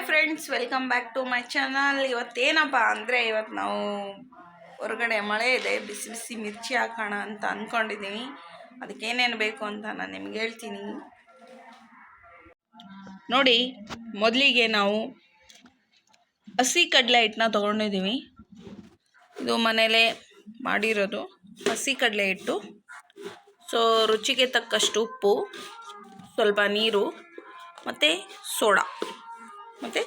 Hi friends welcome back to my channel ಇವತ್ತೇನಪ್ಪ ಅಂದರೆ ಇವತ್ತು ನಾವು ಹೊರಗಡೆ ಮಳೆ ಇದೆ, ಬಿಸಿ ಬಿಸಿ ಮಿರ್ಚಿ ಹಾಕೋಣ ಅಂತ ಅಂದ್ಕೊಂಡಿದ್ದೀನಿ ಅದಕ್ಕೇನೇನು ಬೇಕು ಅಂತ ನಾನು ನಿಮ್ಗೆ ಹೇಳ್ತೀನಿ. ನೋಡಿ, ಮೊದಲಿಗೆ ನಾವು ಹಸಿ ಕಡಲೆ ಹಿಟ್ಟನ್ನ ತೊಗೊಂಡಿದ್ದೀವಿ ಇದು ಮನೇಲೇ ಮಾಡಿರೋದು. ಹಸಿ ಕಡಲೆ ಹಿಟ್ಟು. ಸೊ ರುಚಿಗೆ ತಕ್ಕಷ್ಟು ಉಪ್ಪು, ಸ್ವಲ್ಪ ನೀರು, ಮತ್ತು ಸೋಡಾ. ಮತ್ತು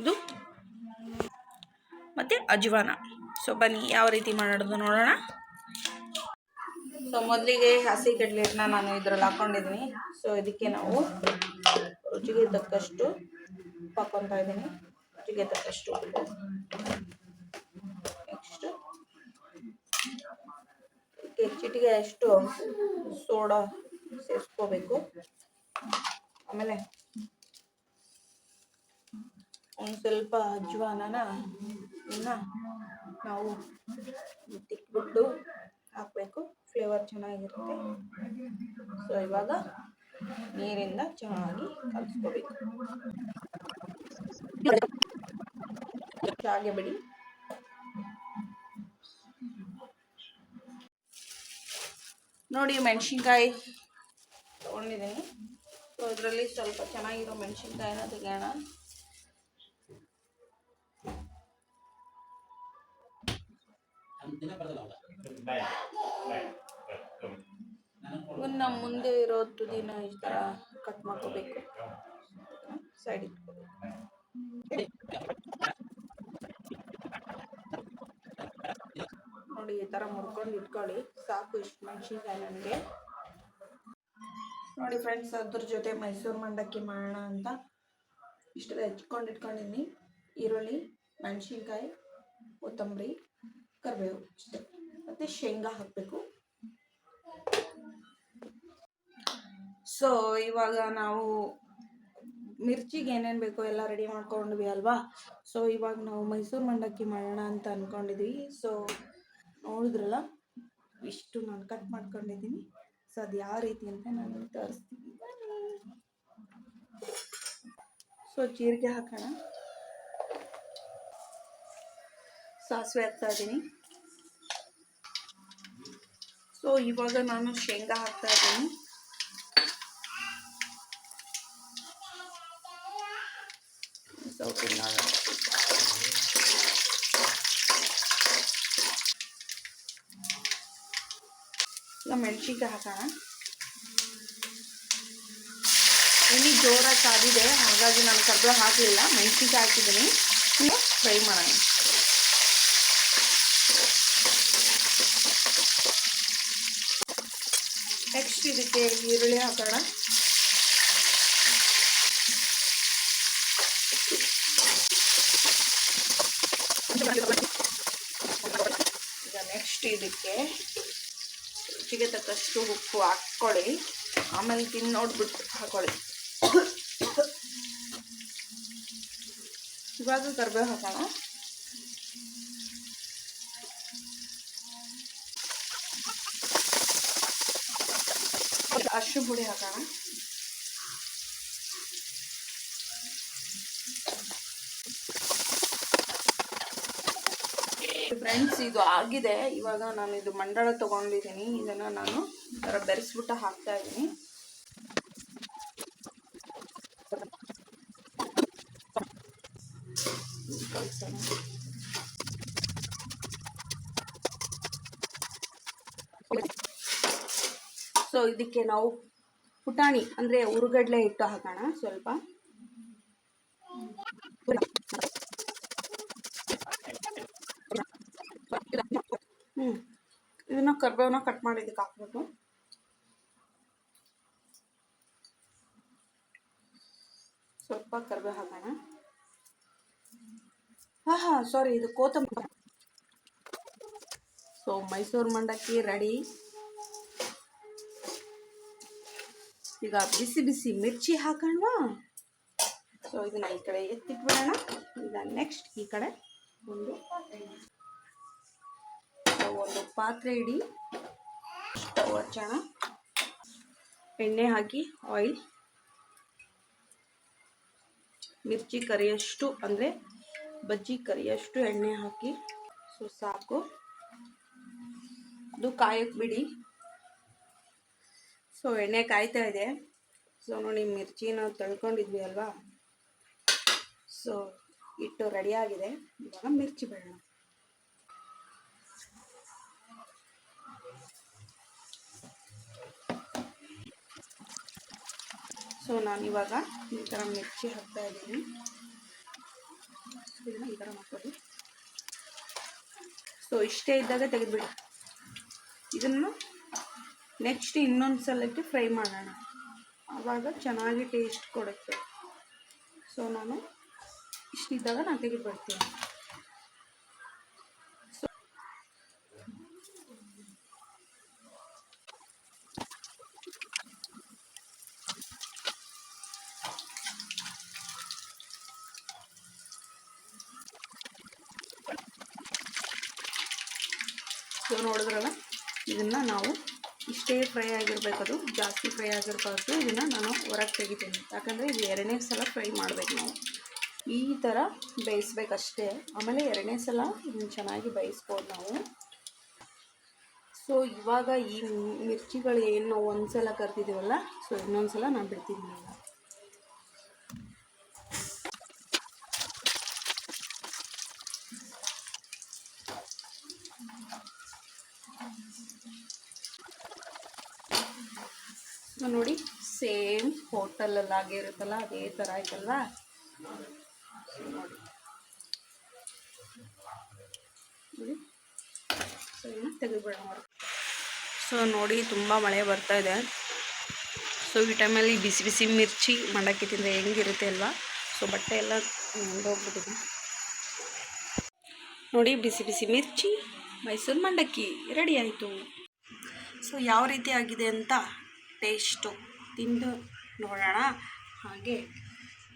ಇದು ಮತ್ತು ಅಜ್ವಾನ. ಸೊ ಬನ್ನಿ, ಯಾವ ರೀತಿ ಮಾಡೋದು ನೋಡೋಣ. ಸೊ ಮೊದಲಿಗೆ ಹಸಿ ಕಡಲೆ ಹಿಟ್ಟನ್ನ ನಾನು ಇದರಲ್ಲಿ ಹಾಕ್ಕೊಂಡಿದ್ದೀನಿ ಸೊ ಇದಕ್ಕೆ ನಾವು ರುಚಿಗೆ ತಕ್ಕಷ್ಟು ಉಪ್ಪು ಹಾಕ್ಕೊತಾ ಇದ್ದೀನಿ. ರುಚಿಗೆ ತಕ್ಕಷ್ಟು ಉಪ್ಪು. ನೆಕ್ಸ್ಟು ಇದಕ್ಕೆ ಚಿಟಿಗೆ ಅಷ್ಟು ಸೋಡಾ ಸೇರಿಸ್ಕೋಬೇಕು. ಆಮೇಲೆ ಒಂದು ಸ್ವಲ್ಪ ಅಜ್ವಾನನ ಇನ್ನು ನಾವು ತಿಕ್ಬಿಟ್ಟು ಹಾಕಬೇಕು. ಫ್ಲೇವರ್ ಚೆನ್ನಾಗಿರುತ್ತೆ. ಸೊ ಇವಾಗ ನೀರಿಂದ ಚೆನ್ನಾಗಿ ಕಲಿಸ್ಕೋಬೇಕು. ಹಾಗೆ ಬಿಡಿ. ನೋಡಿ ಮೆಣಸಿನ್ಕಾಯಿ ತೊಗೊಂಡಿದ್ದೀನಿ. ಸೊ ಇದರಲ್ಲಿ ಸ್ವಲ್ಪ ಚೆನ್ನಾಗಿರೋ ಮೆಣಸಿನ್ಕಾಯಿನ ತೆಗೆಯೋಣ. ಇವನ್ನ ಮುಂದೆ ಇರೋ ತುದಿನ ಈ ಥರ ಕಟ್ ಮಾಡ್ಕೋಬೇಕು. ಸೈಡ್ ನೋಡಿ ಈ ಥರ ಮುರ್ಕೊಂಡು ಇಟ್ಕೊಳ್ಳಿ. ಸಾಕು ಇಷ್ಟು ಮೆಣಸಿನ್ಕಾಯಿ ನನಗೆ. ನೋಡಿ ಫ್ರೆಂಡ್ಸ್ ಅದ್ರ ಜೊತೆ ಮೈಸೂರು ಮಂಡಕ್ಕಿ ಮಾಡೋಣ ಅಂತ ಇಷ್ಟೆಲ್ಲ ಹೆಚ್ಕೊಂಡು ಇಟ್ಕೊಂಡಿದ್ದೀನಿ. ಈರುಳ್ಳಿ, ಮೆಣಸಿನ್ಕಾಯಿ, ಕೊತ್ತಂಬರಿ. ಕರಿಬೇವು ಮತ್ತೆ ಮತ್ತು ಶೇಂಗಾ ಹಾಕಬೇಕು. ಸೊ ಇವಾಗ ನಾವು ಮಿರ್ಚಿಗೆ ಏನೇನು ಬೇಕೋ ಎಲ್ಲ ರೆಡಿ ಮಾಡ್ಕೊಂಡ್ವಿ ಅಲ್ವಾ? ಸೊ ಇವಾಗ ನಾವು ಮೈಸೂರು ಮಂಡಕ್ಕಿ ಮಾಡೋಣ ಅಂತ ಅಂದ್ಕೊಂಡಿದ್ವಿ ಸೊ ನೋಡಿದ್ರಲ್ಲ? ಇಷ್ಟು ನಾನು ಕಟ್ ಮಾಡ್ಕೊಂಡಿದ್ದೀನಿ ಸೊ ಅದು ಯಾವ ರೀತಿ ಅಂತ ನಾನು ತೋರಿಸ್ತೀನಿ. ಸೊ ಜೀರಿಗೆ ಹಾಕೋಣ. ಸಾಸಿವೆ ಹಾಕ್ತಾ ಇದ್ದೀನಿ. ಸೊ ಇವಾಗ ನಾನು ಶೇಂಗಾ ಹಾಕ್ತಾ ಇದ್ದೀನಿ. ಈಗ ಮೆಣಸಿನ್ಕಾಯಿ ಹಾಕೋಣ. ಎಣ್ಣೆ ಜೋರಾಗಿ ಕಾದಿದೆ ಹಾಗಾಗಿ ನಾನು ಕರ್ಬೇವು ಹಾಕಲಿಲ್ಲ. ಮೆಣಸಿನ್ಕಾಯಿ ಹಾಕಿದ್ದೀನಿ. ಫ್ರೈ ಮಾಡೋಣ ನೆಕ್ಸ್ಟ್ ಇದಕ್ಕೆ ಈರುಳ್ಳಿ ಹಾಕೋಣ. ಈಗ ನೆಕ್ಸ್ಟ್ ಇದಕ್ಕೆ ರುಚಿಗೆ ತಕ್ಕಷ್ಟು ಉಪ್ಪು ಹಾಕ್ಕೊಳ್ಳಿ. ಆಮೇಲೆ ತಿಂದು ನೋಡ್ಬಿಟ್ಟು ಹಾಕೊಳ್ಳಿ. ಇವಾಗ ಕರ್ಬೇವು ಹಾಕೋಣ. ಅಷ್ಟು ಪುಡಿ ಹಾಕೋಣ. ಫ್ರೆಂಡ್ಸ್, ಇದು ಆಗಿದೆ. ಇವಾಗ ನಾನು ಇದು ಮಂಡಳ ತಗೊಂಡಿದ್ದೀನಿ. ಇದನ್ನ ನಾನು ಥರ ಬೆರೆಸ್ಬಿಟ್ಟು ಹಾಕ್ತಾ ಇದ್ದೀನಿ. ಸೊ ಇದಕ್ಕೆ ನಾವು ಪುಟಾಣಿ ಅಂದರೆ ಉರುಗಡ್ಲೆ ಇಟ್ಟು ಹಾಕೋಣ ಸ್ವಲ್ಪ. ಹ್ಞೂ ಇದನ್ನ ಕರ್ಬೇವನ್ನ ಕಟ್ ಮಾಡಿದ್ದಕ್ಕೆ ಹಾಕ್ಬೇಕು. ಸ್ವಲ್ಪ ಕರ್ಬೇವು ಹಾಕೋಣ. ಹಾ ಹಾ ಸಾರಿ ಇದು ಕೋತಂಬರಿ. ಸೊ ಮೈಸೂರು ಮಂಡಕ್ಕಿ ರೆಡಿ ಈಗ ಬಿಸಿ ಬಿಸಿ ಮಿರ್ಚಿ ಹಾಕೋಣವಾ ಸೊ ಇದನ್ನ ಈ ಕಡೆ ಎತ್ತಿಟ್ಬಿಡೋಣ ಈಗ ನೆಕ್ಸ್ಟ್ ಈ ಕಡೆ ಒಂದು ಸೊ ಒಂದು ಪಾತ್ರೆ ಇಡಿ ಸ್ಟವ್ ಹಚ್ಚೋಣ ಎಣ್ಣೆ ಹಾಕಿ ಆಯಿಲ್ ಮಿರ್ಚಿ ಕರಿಯಷ್ಟು ಅಂದರೆ ಬಜ್ಜಿ ಕರಿಯಷ್ಟು ಎಣ್ಣೆ ಹಾಕಿ ಸೊ ಸಾಕು ಅದು ಕಾಯಕ್ಕೆ ಬಿಡಿ ಸೊ ಎಣ್ಣೆ ಕಾಯ್ತಾ ಇದೆ. ಸೊ ನೋಡಿ, ಮಿರ್ಚಿನ ತಳ್ಕೊಂಡಿದ್ವಿ ಅಲ್ವಾ? ಸೊ ಹಿಟ್ಟು ರೆಡಿಯಾಗಿದೆ ಇವಾಗ ಮಿರ್ಚಿ ಬೇಡ ಸೊ ಇವಾಗ ಈ ಥರ ಮಿರ್ಚಿ ಹಾಕ್ತಾ ಇದ್ದೀನಿ. ಈ ಥರ ಮಾಡ್ಕೊಳ್ಳಿ ಸೊ ಇಷ್ಟೇ ಇದ್ದಾಗ ತೆಗೆದುಬಿಡಿ. ಇದನ್ನು ನೆಕ್ಸ್ಟ್ ಇನ್ನೊಂದು ಸಲಕ್ಕೆ ಫ್ರೈ ಮಾಡೋಣ. ಆವಾಗ ಚೆನ್ನಾಗಿ ಟೇಸ್ಟ್ ಕೊಡುತ್ತೆ. ಸೊ ನಾನು ಇಷ್ಟಿದ್ದಾಗ ನಾನು ತೆಗೆದುಬಿಡ್ತೀನಿ ಸೊ ಸೊ ನೋಡಿದ್ರಲ್ಲ? ಇದನ್ನು ನಾವು ಇಷ್ಟೇ ಫ್ರೈ ಆಗಿರಬೇಕು ಅದು. ಜಾಸ್ತಿ ಫ್ರೈ ಆಗಿರಬಾರ್ದು. ಇದನ್ನು ನಾನು ಹೊರಗೆ ತೆಗಿತೀನಿ. ಯಾಕಂದರೆ ಇದು ಎರಡನೇ ಸಲ ಫ್ರೈ ಮಾಡಬೇಕು ನಾವು. ಈ ಥರ ಬೇಯಿಸ್ಬೇಕಷ್ಟೇ. ಆಮೇಲೆ ಎರಡನೇ ಸಲ ಇದನ್ನು ಚೆನ್ನಾಗಿ ಬೇಯಿಸ್ಬೋದು ನಾವು. ಸೊ ಇವಾಗ ಈ ಮಿರ್ಚಿಗಳು ಏನು ಒಂದು ಸಲ ಕರ್ತಿದ್ದೀವಲ್ಲ ಸೊ ಇನ್ನೊಂದು ಸಲ ನಾನು ಬಿಡ್ತೀನಿ ನೋಡಿ, ಸೇಮ್ ಹೋಟೆಲಲ್ಲಿ ಆಗಿರುತ್ತಲ್ಲ ಅದೇ ಥರ ಆಯ್ತಲ್ವಾ ಸೊ ನೋಡಿ. ಸೊ ಸೊ ನೋಡಿ, ತುಂಬ ಮಳೆ ಬರ್ತಾ ಇದೆ. ಸೊ ಈ ಟೈಮಲ್ಲಿ ಬಿಸಿ ಬಿಸಿ ಮಿರ್ಚಿ ಮಂಡಕ್ಕಿ ತಿಂದರೆ ಹೆಂಗಿರುತ್ತೆ ಅಲ್ವಾ? ಸೊ ಬಟ್ಟೆ ಎಲ್ಲ ಹೋಗ್ಬಿಟ್ಟಿದೆ ನೋಡಿ, ಬಿಸಿ ಬಿಸಿ ಮಿರ್ಚಿ, ಮೈಸೂರು ಮಂಡಕ್ಕಿ, ರೆಡಿ ಆಯಿತು. ಸೊ ಯಾವ ರೀತಿ ಆಗಿದೆ ಅಂತ ಟೇಸ್ಟು ತಿಂದು ನೋಡೋಣ. ಹಾಗೆ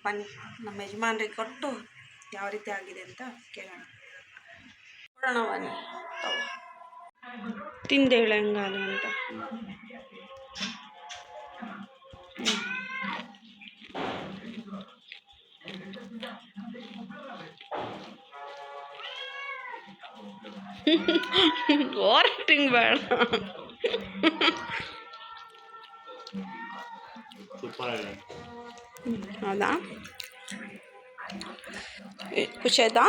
ಬನ್ನಿ ನಮ್ಮ ಯಜಮಾನ್ರಿಗೆ ಕೊಟ್ಟು ಯಾವ ರೀತಿ ಆಗಿದೆ ಅಂತ ಕೇಳೋಣ. ನೋಡೋಣ ಬನ್ನಿ. ತಿಂದೆ ಹೇಳಂಗಾದ ಅಂತ. ಓವರ್ ಬೇಡ. ಹೌದಾ? ಏ, ಖುಷಿ ಆಯ್ತಾ?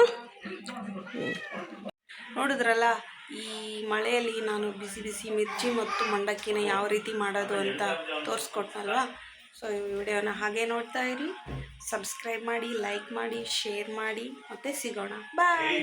ನೋಡಿದ್ರಲ್ಲ ಈ ಮಳೆಯಲ್ಲಿ ನಾನು ಬಿಸಿ ಬಿಸಿ ಮಿರ್ಚಿ ಮತ್ತು ಮಂಡಕ್ಕಿನ ಯಾವ ರೀತಿ ಮಾಡೋದು ಅಂತ ತೋರಿಸ್ಕೊಟ್ನಲ್ವಾ? ಸೊ ಈ ವಿಡಿಯೋನ ಹಾಗೆ ನೋಡ್ತಾ ಇರಿ. ಸಬ್ಸ್ಕ್ರೈಬ್ ಮಾಡಿ ಲೈಕ್ ಮಾಡಿ ಶೇರ್ ಮಾಡಿ ಮತ್ತೆ ಸಿಗೋಣ. ಬಾಯ್